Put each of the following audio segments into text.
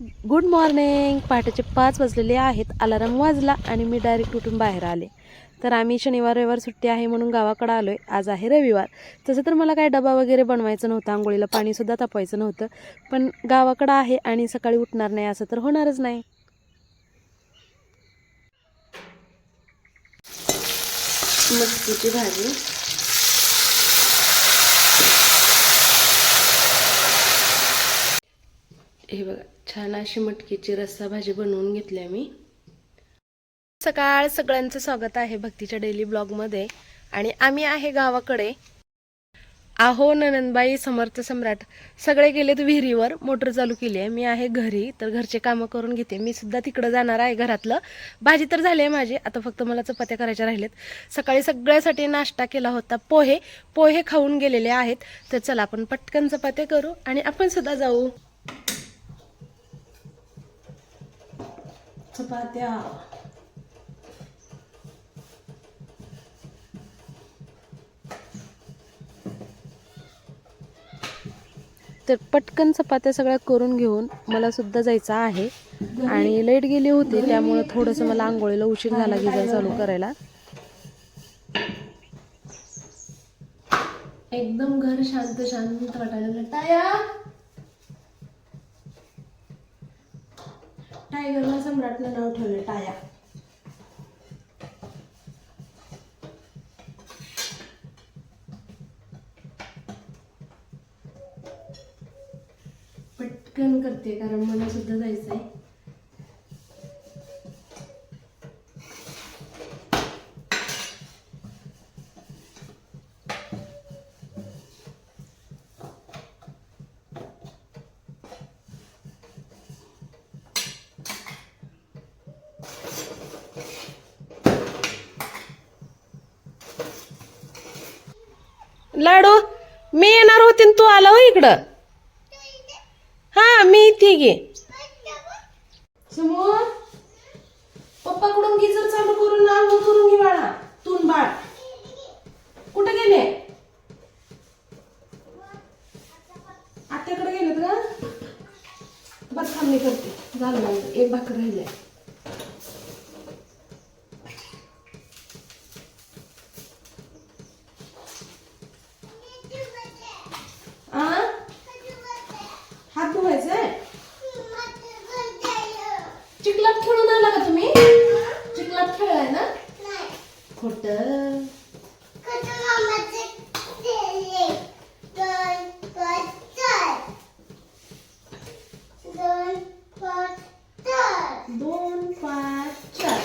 Good morning पहाटेचे पाच वाजलेले आहेत. अलाराम वाजला आणि मी डायरेक्ट उठून बाहेर आले. तर आम्ही शनिवार रविवार सुट्टी आहे म्हणून गावाकडं आलो आहे आज आहे रविवार. तसं तर मला काय डबा वगैरे बनवायचं नव्हतं. आंघोळीला पाणीसुद्धा तापवायचं नव्हतं. पण गावाकडं आहे आणि सकाळी उठणार नाही असं तर होणारच नाही. मटकीची भाजी. हे बघा. छान अशी मटकीची रस्सा भाजी बनवून घेतली आम्ही सकाळ सगळ्यांचं स्वागत आहे भक्तीच्या डेली ब्लॉगमध्ये आणि आम्ही आहे गावाकडे. आहो ननंदबाई समर्थ सम्राट सगळे गेलेत विहिरीवर. मोटर चालू केली आहे. मी आहे घरी तर घरचे कामं करून घेते. मी सुद्धा तिकडं जाणार आहे घरातलं. भाजी तर झाली आहे माझी. आता फक्त मला चपात्या करायच्या राहिलेत सकाळी सगळ्यासाठी नाश्ता केला होता. पोहे पोहे खाऊन गेलेले आहेत. तर चला आपण पटकन चपात्या करू आणि आपण सुद्धा जाऊ. चपात्या. तर पटकन चपात्या सगळ्या करून घेऊन मला सुद्धा जायचं आहे. आणि लाइट गेली होती त्यामुळे थोडंसं मला आंघोळीला उशीर झाला गिजर चालू करायला. एकदम घर शांत शांत वाटायला लागलं. टाया टायगरला सम्राटनं नाव ठेवलं टाया. पटकन करते कारण मला सुद्धा जायचं आहे लाडू मी येणार होते ना तू आला हो इकडं? हा मी इथे गे समोर? पप्पाकडून गिजर चालू करून आंघोळ करून घे बाळा. तून बाळ. कुठे गेले? आत्याकडे गेलेत का बस थांब मी करते. झालं एक भाकर राहिले आ हात धुवायचंय चिखलात खेळून आला का तुम्ही चिखलात खेळलाय ना खोट दोन पाच चार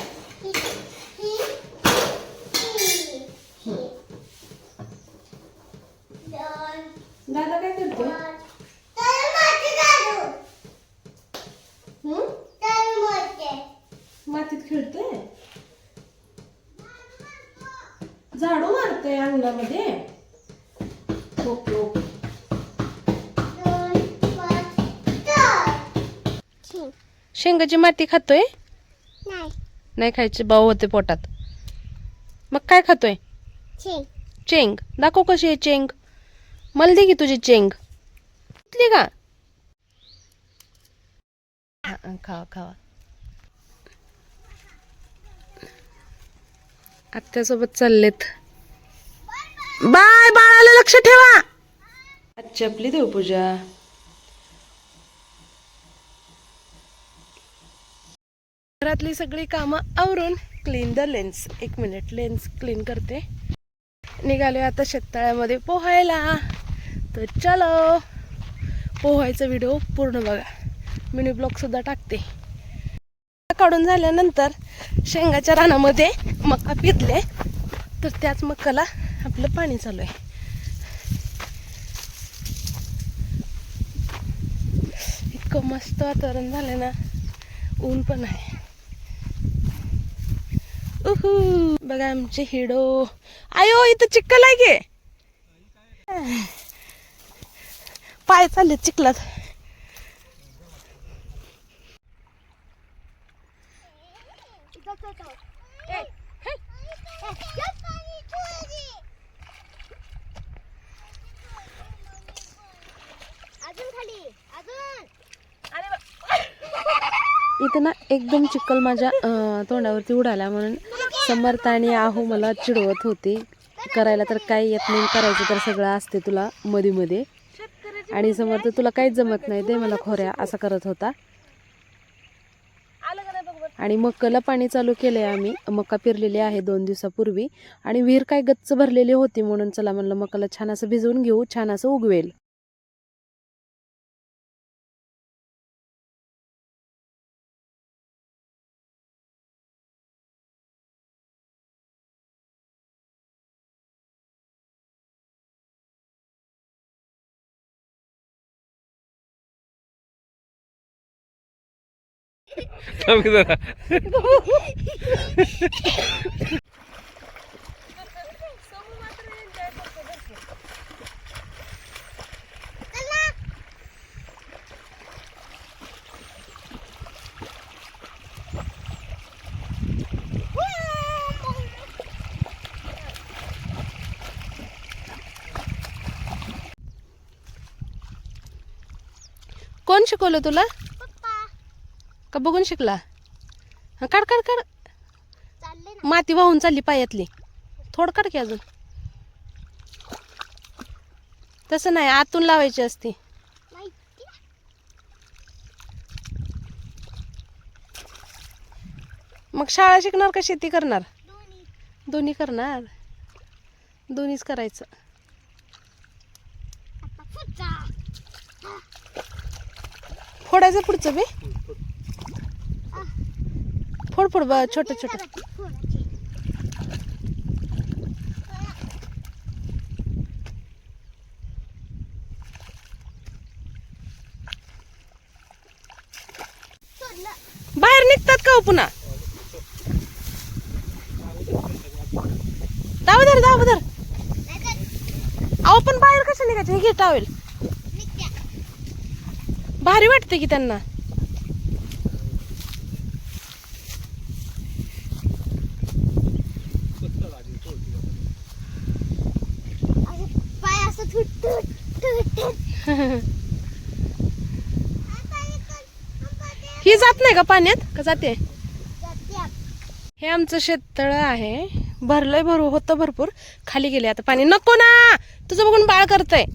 दादा काय करतोय? हं? मातीत खेळतोय? झाडू मारतोय अंगणामध्ये? Okay okay. शेंगाची माती खातोय? नाही. खायचे भाऊ होते पोटात. मग काय खातोय? चेंग दाखव कशी आहे चेंग मला दे की तुझी चेंग. घेतली का? खावा खावा. आत्यासोबत चाललेत. बाय बाळाला लक्ष ठेवा. आजची आपली देवपूजा. घरातली सगळी कामं आवरून क्लीन द लेन्स एक मिनिट लेन्स क्लीन करते. निघाले आता शेततळ्यामध्ये पोहायला. तर चलो. पोहायचा व्हिडिओ पूर्ण बघा. मिनी ब्लॉग सुद्धा टाकते. काढून झाल्यानंतर शेंगाच्या रानामध्ये मका पिरले. तर त्याच मकाला आपलं पाणी चालू आहे. इतकं मस्त वातावरण झालं ना. ऊन पण आहे. उहू. बघा आमचे हिडो. आयो इथं चिक्कल आहे गे पाय चालले चिखलात. इथे इथं ना एकदम चिखल माझ्या तोंडावरती उडाला म्हणून समर्थ आणि आहो मला चिडवत होते. करायला तर काही येत नाही करायचं तर सगळं असते तुला मध्ये मध्ये आणि समर्थ तुला काहीच जमत नाही. दे मला खोऱ्या असा करत होता. आणि मक्काला पाणी चालू केलंय आम्ही. मक्का पिरलेली आहे दोन दिवसापूर्वी. आणि विहीर काय गच्च भरलेली होती म्हणून चला म्हणलं मक्काला छान असं भिजवून घेऊ छान असं उगवेल. थांब की जरा. कोण शिकवलं तुला का बघून शिकला? हा काढ काढ काढ. माती वाहून चालली पायातली. थोड काढ की अजून. तसं नाही आतून लावायची असती. मग शाळा शिकणार का शेती करणार? दोन्ही. करणार. दोन्हीच करायचं. फोडायचं पुढचं बे? फोड फोड बा छोटं छोटं. बाहेर निघतात का हो पुन्हा? दावधर दावधर अहो पण बाहेर कसं निघायचं? हे घे टावेल भारी वाटते की त्यांना असं पाय असं थुट थुट थुट थुट ही जात नाही का पाण्यात? का जाते. हे आमचं शेततळ आहे. भरलंय भरू होतं भरपूर. खाली गेले आता पाणी. नको ना! तुझं बघून बाळ करतंय.